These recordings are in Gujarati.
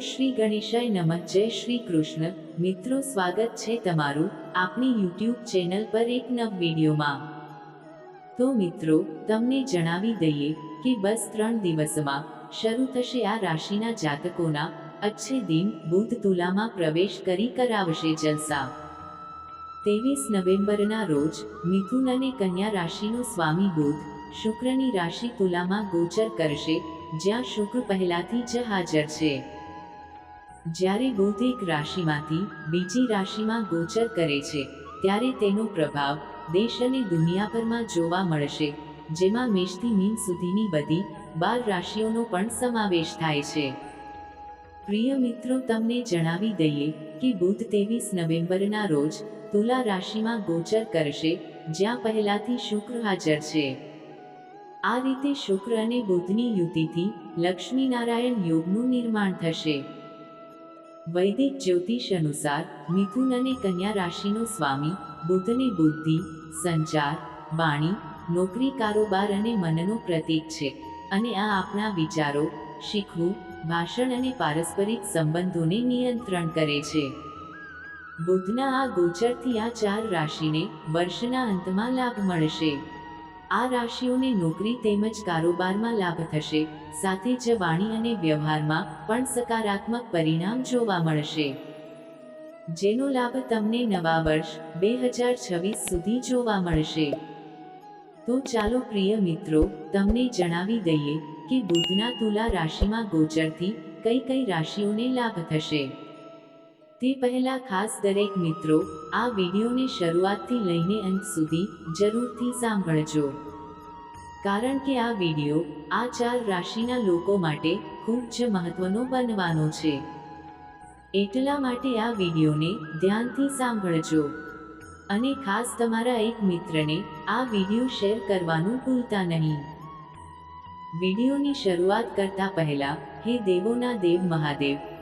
શ્રી ગણેશાય નમઃ. જય શ્રી કૃષ્ણ. મિત્રો, સ્વાગત છે તમારું આપણી યુટ્યુબ ચેનલ પર એક નવ વિડીયોમાં. તો મિત્રો, તમને જણાવી દઈએ કે બસ ત્રણ દિવસમાં શરૂ થશે આ રાશિના જાતકોના અચ્છે દિન બુધ તુલામાં પ્રવેશ કરી કરાવશે જલસા. ત્રેવીસ નવેમ્બરના રોજ મિથુન અને કન્યા રાશિનો સ્વામી બુધ શુક્રની રાશિ તુલામાં ગોચર કરશે, જ્યાં શુક્ર પહેલાથી જ હાજર છે. જ્યારે બુધ એક રાશિમાંથી બીજી રાશિમાં ગોચર કરે છે, ત્યારે તેનો પ્રભાવ દેશ અને દુનિયાભરમાં જોવા મળશે, જેમાં મેષથી મીન સુધીની બધી બાર રાશિઓનો પણ સમાવેશ થાય છે. પ્રિય મિત્રો, તમને જણાવી દઈએ કે બુધ ત્રેવીસ નવેમ્બરના રોજ તુલા રાશિમાં ગોચર કરશે, જ્યાં પહેલાથી શુક્ર હાજર છે. આ રીતે શુક્ર અને બુધની યુતિથી લક્ષ્મીનારાયણ યોગનું નિર્માણ થશે. વૈદિક જ્યોતિષ અનુસાર મિથુન અને કન્યા રાશિનો સ્વામી, બુધને બુદ્ધિ, સંચાર, વાણી, નોકરી, કારોબાર અને મનનું પ્રતીક છે. અને આ આપણા વિચારો, શીખવું, ભાષણ અને પારસ્પરિક સંબંધોને નિયંત્રણ કરે છે. બુધના આ ગોચરથી આ ચાર રાશિને વર્ષના અંતમાં લાભ મળશે. આ રાશિઓને નોકરી તેમજ કારોબારમાં લાભ થશે, સાથે જ વાણી અને વ્યવહારમાં પણ સકારાત્મક પરિણામ જોવા મળશે. જેનો લાભ તમને નવા વર્ષ, બે હજાર છવ્વીસ સુધી જોવા મળશે. તો ચાલો પ્રિય મિત્રો, તમને જણાવી દઈએ કે બુધના તુલા રાશિમાં ગોચરથી કઈ કઈ રાશિઓને લાભ થશે. તે પહેલા ખાસ દરેક મિત્રો, આ વિડીયોને શરૂઆતથી લઈને અંત સુધી જરૂરથી સાંભળજો. કારણ કે આ વીડિયો, આ ચાર રાશિના લોકો માટે ખૂબ જ મહત્વનો બનવાનો છે. એટલા માટે આ વિડીયોને ધ્યાનથી સાંભળજો. અને ખાસ તમારા એક મિત્રને આ વીડિયો શેર કરવાનું ભૂલતા નહીં. વિડીયોની શરૂઆત કરતા પહેલા, હે દેવોના દેવ મહાદેવ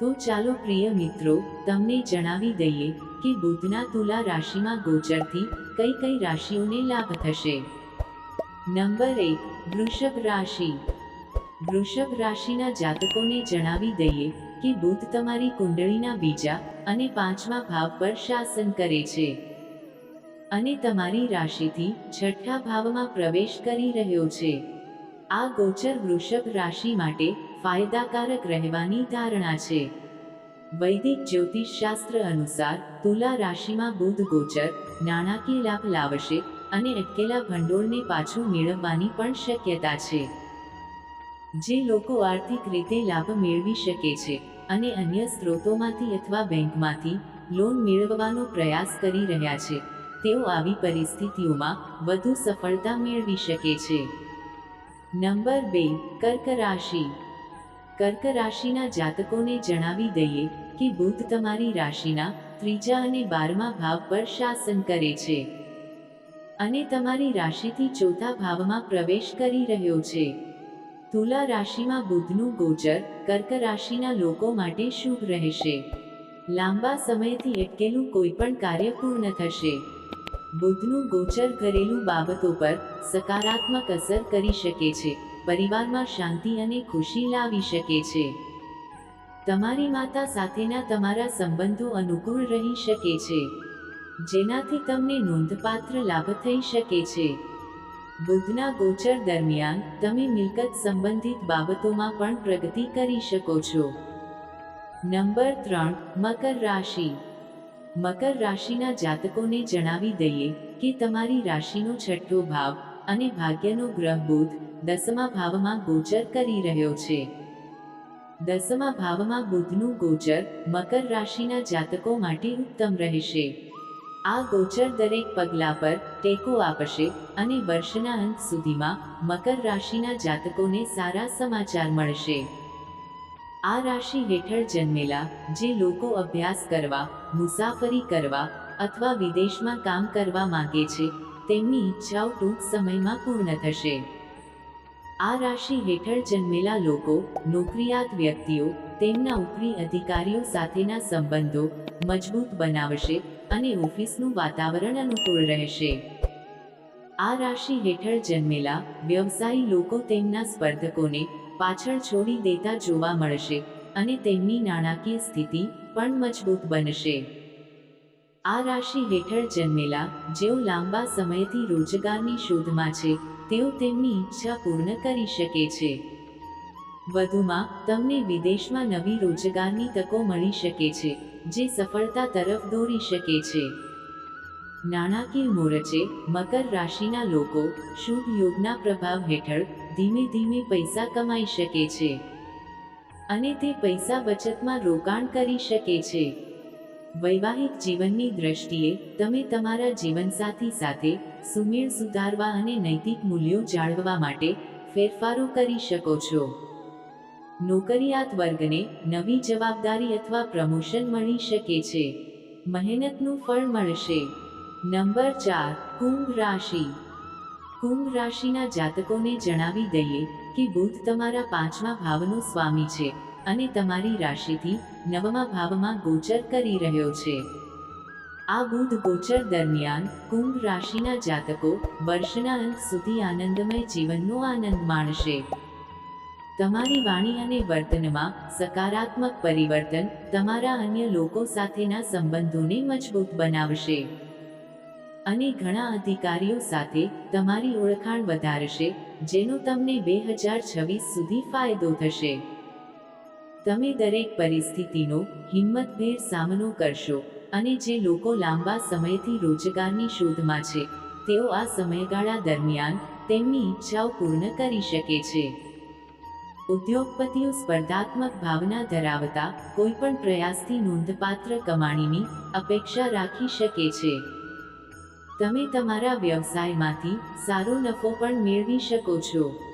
તો ચાલો પ્રિય મિત્રો, તમને જણાવી દઈએ કે બુધના તુલા રાશિમાં ગોચરથી કઈ કઈ રાશિઓને લાભ થશે. નંબર એક, વૃષભ રાશિ. વૃષભ રાશિના જાતકોને જણાવી દઈએ કે બુધ તમારી કુંડળીના બીજા અને પાંચમા ભાવ પર શાસન કરે છે. અને તમારી રાશિથી છઠ્ઠા ભાવમાં પ્રવેશ કરી રહ્યો છે. આ ગોચર વૃષભ રાશિ માટે ફાયદાકારક રહેવાની ધારણા છે. વૈદિક જ્યોતિષ શાસ્ત્ર અનુસાર, તુલા રાશિમાં બુધ ગોચર, નાણાકીય લાભ લાવશે અને અટકેલા ભંડોળને પાછું મેળવવાની પણ શક્યતા છે. જે લોકો આર્થિક રીતે લાભ મેળવી શકે છે અને અન્ય સ્ત્રોતોમાંથી અથવા બેંકમાંથી લોન મેળવવાનો પ્રયાસ કરી રહ્યા છે, તેઓ આવી પરિસ્થિતિઓમાં વધુ સફળતા મેળવી શકે છે. નંબર બે, કર્ક રાશિ. કર્ક રાશિના જાતકોને જણાવી દઈએ કે બુધ તમારી રાશિના ત્રીજા અને બારમા ભાવ પર શાસન કરે છે. અને તમારી રાશિથી ચોથા ભાવમાં પ્રવેશ કરી રહ્યો છે. તુલા રાશિમાં બુધનું ગોચર કર્ક રાશિના લોકો માટે શુભ રહેશે. લાંબા સમયથી અટકેલું કોઈ પણ કાર્ય પૂર્ણ થશે. બુધનું ગોચર ઘરેલું બાબતો પર સકારાત્મક અસર કરી શકે છે. પરિવારમાં શાંતિ અને ખુશી લાવી શકે છે. તમારી માતા સાથેના તમારા સંબંધો અનુકૂળ રહી શકે છે. જેનાથી તમને નોંધપાત્ર લાભ થઈ શકે છે. બુધના ગોચર દરમિયાન, તમે મિલકત સંબંધિત બાબતોમાં પણ પ્રગતિ કરી શકો છો. નંબર ત્રણ, મકર રાશિ. મકર રાશિના જાતકોને જણાવી દઈએ કે તમારી રાશિનો છઠ્ઠો ભાવ અને ભાગ્યનો ગ્રહ બુધ દસમા ભાવમાં ગોચર કરી રહ્યો છે. દસમા ભાવમાં બુધનું ગોચર મકર રાશિના જાતકો માટે ઉત્તમ રહેશે. આ ગોચર દરેક પગલા પર ટેકો આપશે અને વર્ષના અંત સુધીમાં મકર રાશિના જાતકોને સારા સમાચાર મળશે. આ રાશિ હેઠળ જન્મેલા જે લોકો અભ્યાસ કરવા, મુસાફરી કરવા અથવા વિદેશમાં કામ કરવા માંગે છે તેમની ઈચ્છાઓ ટૂંક સમયમાં પૂર્ણ થશે. આ રાશિ હેઠળ જન્મેલા લોકો, નોકરિયાત વ્યક્તિઓ, તેમના ઉપરી અધિકારીઓ સાથેના સંબંધો મજબૂત બનાવશે અને ઓફિસનું વાતાવરણ અનુકૂળ રહેશે. આ રાશિ હેઠળ જન્મેલા વ્યવસાયી લોકો તેમના સ્પર્ધકોને પાછળ છોડી દેતા જોવા મળશે અને તેમની નાણાકીય સ્થિતિ પણ મજબૂત બનશે. આ રાશિ હેઠળ જન્મેલા, જેઓ લાંબા સમયથી રોજગારની શોધમાં છે, તેઓ તેમની ઈચ્છા પૂર્ણ કરી શકે છે. વધુમાં, તમને વિદેશમાં નવી રોજગારની તકો મળી શકે છે, જે સફળતા તરફ દોરી શકે છે. નાણાકીય મોરચે, મકર રાશિના લોકો, શુભ યોગના પ્રભાવ હેઠળ, ધીમે ધીમે પૈસા કમાઈ શકે છે. અને તે પૈસા બચતમાં રોકાણ કરી શકે છે. વૈવાહિક જીવનની દ્રષ્ટિએ તમે તમારા જીવનસાથી સાથે સુમેળ સુધારવા અને નૈતિક મૂલ્યો જાળવવા માટે ફેરફારો કરી શકો છો. નોકરિયાત વર્ગને નવી જવાબદારી અથવા પ્રમોશન મળી શકે છે. મહેનતનું ફળ મળશે. નંબર ચાર, કુંભ રાશિ. કુંભ રાશિના જાતકોને જણાવી દઈએ કે બુધ તમારા પાંચમા ભાવનો સ્વામી છે. અને તમારી રાશિથી નવમા ભાવમાં ગોચર કરી રહ્યો છે. આ બુધ ગોચર દરમિયાન કુંભ રાશિના જાતકો વર્ષના અંત સુધી આનંદમય જીવનનો આનંદ માણશે. તમારી વાણી અને વર્તનમાં સકારાત્મક પરિવર્તન તમારા અન્ય લોકો સાથેના સંબંધોને મજબૂત બનાવશે. અને ઘણા અધિકારીઓ સાથે તમારી ઓળખાણ વધારશે, જેનો તમને બે હજાર છવ્વીસ સુધી ફાયદો થશે. તમે દરેક પરિસ્થિતિનો હિંમતભેર સામનો કરશો અને જે લોકો લાંબા સમયથી રોજગારની શોધમાં છે, તેઓ આ સમયગાળા દરમિયાન તેમની ઈચ્છાઓ પૂર્ણ કરી શકે છે. ઉદ્યોગપતિઓ સ્પર્ધાત્મક ભાવના ધરાવતા કોઈપણ પ્રયાસથી નોંધપાત્ર કમાણીની અપેક્ષા રાખી શકે છે. તમે તમારા વ્યવસાયમાંથી સારો નફો પણ મેળવી શકો છો.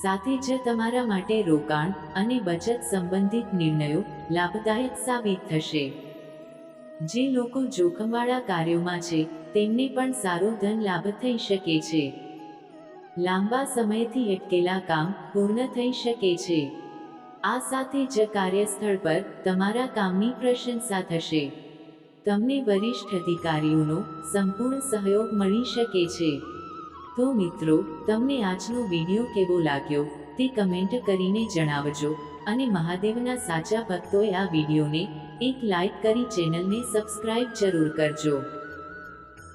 સાથે જ તમારા માટે રોકાણ અને બચત સંબંધિત નિર્ણયો લાભદાયક સાબિત થશે. જે લોકો જોખમવાળા કાર્યોમાં છે, તેમને પણ સારો ધન લાભ થઈ શકે છે. લાંબા સમયથી અટકેલા કામ પૂર્ણ થઈ શકે છે. આ સાથે જ કાર્યસ્થળ પર તમારા કામની પ્રશંસા થશે. તમને વરિષ્ઠ અધિકારીઓનો સંપૂર્ણ સહયોગ મળી શકે છે. તો મિત્રો, તમને આજનો વીડિયો કેવો લાગ્યો, તે કમેન્ટ કરીને જણાવજો અને મહાદેવના સાચા ભક્તોએ આ વિડીયોને એક લાઈક કરી ચેનલને સબસ્ક્રાઇબ જરૂર કરજો.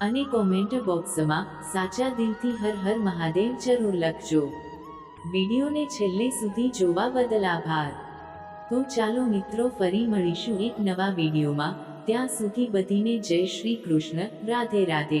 અને કોમેન્ટ બોક્સમાં સાચા દિલથી હર હર મહાદેવ જરૂર લખજો. વિડીયોને છેલ્લે સુધી જોવા બદલ આભાર. તો ચાલો મિત્રો, ફરી મળીશું એક નવા વિડીયોમાં. ત્યાં સુધી બધીને જય શ્રી કૃષ્ણ, રાધે રાધે.